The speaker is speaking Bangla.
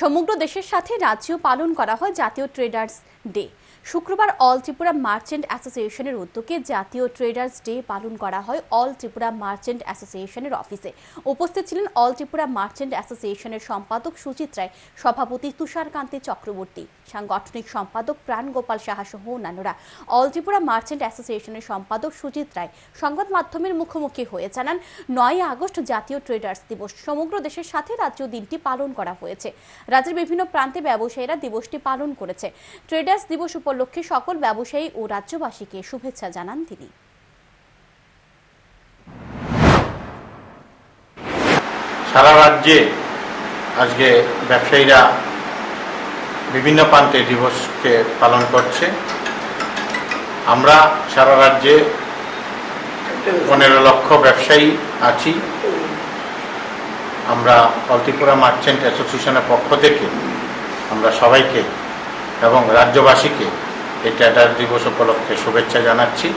সমগ্র দেশের সাথে রাজ্যেও পালন করা হয় জাতীয় ট্রেডার্স ডে। শুক্রবার অল ত্রিপুরা মার্চেন্ট অ্যাসোসিয়েশনের উদ্যোগে জাতীয় ট্রেডার্স ডে পালন করা হয় অল ত্রিপুরা মার্চেন্ট অ্যাসোসিয়েশনের অফিসে। উপস্থিত ছিলেন অল ত্রিপুরা মার্চেন্ট অ্যাসোসিয়েশনের সম্পাদক সুচিত রায়, সভাপতি তুষারকান্তি চক্রবর্তী, সাংগঠনিক সম্পাদক প্রাণ গোপাল সাহা সহ অন্যান্যরা। অল ত্রিপুরা মার্চেন্ট অ্যাসোসিয়েশনের সম্পাদক সুজিত রায় সংবাদ মাধ্যমের মুখোমুখি হয়ে জানান, নয় আগস্ট জাতীয় ট্রেডার্স দিবস। সমগ্র দেশের সাথে রাজ্য দিনটি পালন করা হয়েছে। রাজ্যের বিভিন্ন প্রান্তে ব্যবসায়ীরা দিবসটি পালন করেছে। ট্রেডার্স দিবস উপলক্ষে সকল ব্যবসায়ী ও রাজ্যবাসীকে শুভেচ্ছা জানান তিনি। সারা রাজ্যে আজকে ব্যবসায়ীরা বিভিন্ন প্রান্তে দিবসকে পালন করছে। আমরা সারা রাজ্যে পনেরো লক্ষ ব্যবসায়ী আছি। আমরা অল মার্চেন্ট অ্যাসোসিয়েশনের পক্ষ থেকে আমরা সবাইকে এবং রাজ্যবাসীকে এই ট্যাটার দিবস উপলক্ষে শুভেচ্ছা জানাচ্ছি।